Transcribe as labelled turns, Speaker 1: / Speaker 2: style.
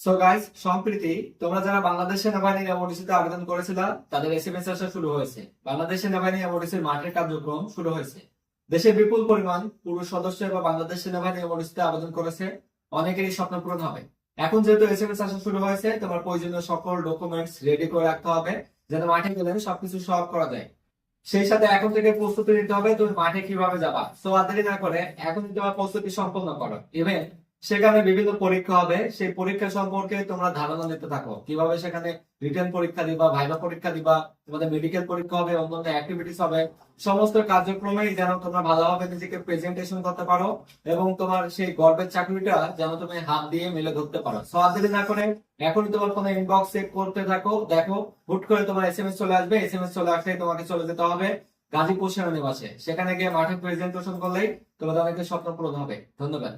Speaker 1: So guys সম্প্রতি, তোমরা যারা বাংলাদেশ এমওডিসিতে আবেদন করেছিল, তাদের এসএমএস আসা শুরু হয়েছে। এমওডিসির মাঠের কার্যক্রম শুরু হয়েছে। বিপুল পরিমাণ পুরুষ সদস্য বাংলাদেশ সেনাবাহিনী এমওডিসিতে আবেদন করেছে। অনেকেরই স্বপ্ন পূরণ হবে। এখন যেহেতু এসএমএস আসা শুরু হয়েছে, তোমার প্রয়োজনীয় সকল ডকুমেন্টস রেডি করে রাখতে হবে, যেন মাঠে গেলে সবকিছু সলভ করা যায়। সেই সাথে এখন থেকে প্রস্তুতি নিতে হবে, তুমি মাঠে কীভাবে যাবা। সো আর দেরি না করে এখন তোমার প্রস্তুতি সম্পন্ন করো। ইভেন সেখানে বিভিন্ন পরীক্ষা হবে। সেই পরীক্ষা সম্পর্কে তোমরা ধারণা নিতে থাকো। কীভাবে সেখানে রিটার্ন পরীক্ষা দিবা ভাইবা পরীক্ষা দিবা, তোমাদের মেডিকেল পরীক্ষা হবে, অন্যান্য অ্যাক্টিভিটিস হবে। সমস্ত কার্যক্রমেই যেন তোমরা ভালোভাবে নিজেকে প্রেজেন্টেশন করতে পারো এবং তোমার সেই গর্বের চাকরিটা যেন তুমি হাত দিয়ে মেলে ধরতে পারো। সো না করে এখনই তোমার কোনো ইনবক্স চেক করতে থাকো। দেখো, হুট করে তোমার এস এম এস চলে আসবে। এস এম এস চলে আসলে তোমাকে চলে যেতে হবে গাজীপুর সেনানিবাসে। সেখানে গিয়ে মাঠে প্রেজেন্টেশন করলেই তোমাদের অনেকের স্বপ্ন পূরণ হবে। ধন্যবাদ।